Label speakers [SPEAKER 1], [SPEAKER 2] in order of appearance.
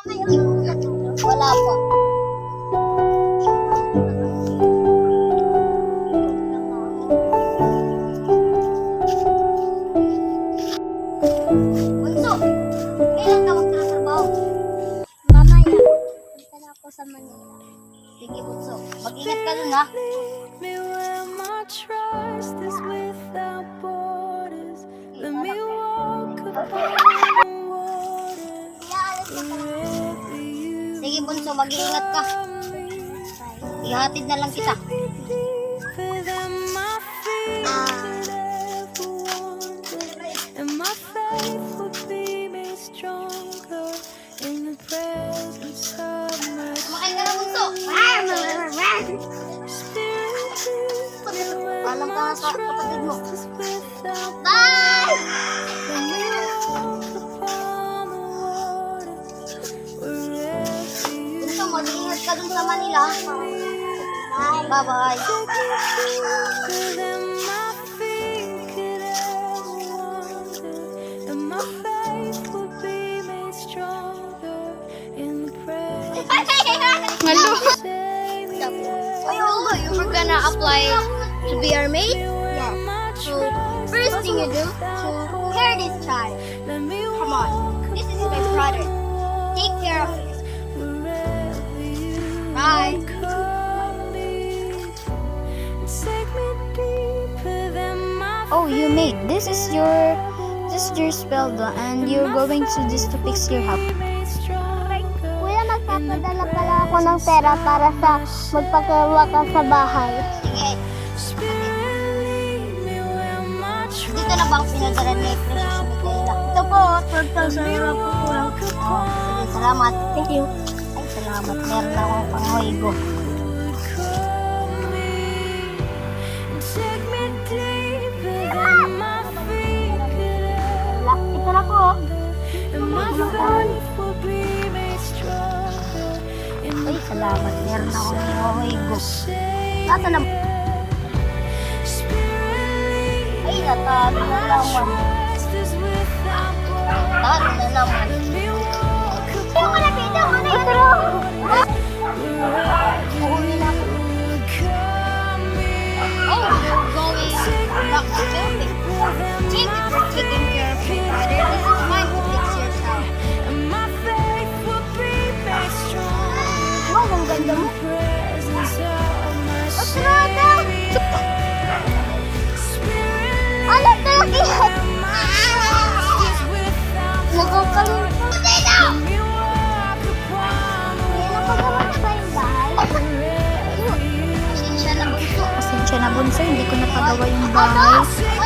[SPEAKER 1] Wala po. Bunso, kailan ka magtatrabaho? Mamaya, punta na ako sa Manila. Sige, Bunso. Mag-ingat ka dun, ha?
[SPEAKER 2] trust is without borders. Let me walk upon waters
[SPEAKER 1] Sige, Bunso. Mag-ingat ka. Ihatid na lang kita.
[SPEAKER 2] deeper than my feet could ever wander, and my faith would be made stronger in the presence of my
[SPEAKER 1] Kumakain ka na, Bunso. Paalam ka sa kapatid mo. Bye! Mag-ingat ka dun sa Manila. Bye-bye. Hello. you were gonna apply to be our maid?
[SPEAKER 2] Yes.
[SPEAKER 1] So, first thing you do, to care this child.
[SPEAKER 3] Oh, you made. This is your this is your spell do- and you're going to this to fix your house.
[SPEAKER 1] Kuya, magpapadala pala ako ng pera para sa magpagawa ka sa bahay. Sige. Dito na ba ang pinadala ni Precious Micaela? Ito po, 12,000 euro po kulang. Oh, sige, salamat. Thank you. Ay, salamat. Meron akong pangwigo.
[SPEAKER 2] Take
[SPEAKER 1] salamat. Meron na akong pangwigo.
[SPEAKER 2] Savior.
[SPEAKER 1] Nasa na? Ay, natalo na naman. Natalo na naman. Ito ko na. Ano ito? Uuwi
[SPEAKER 2] without
[SPEAKER 1] Nakakalimutan. Dito! Napagawa na ba yung bahay? Pasensya na bunso.
[SPEAKER 3] Pasensya na bunso, hindi ko napagawa yung bahay.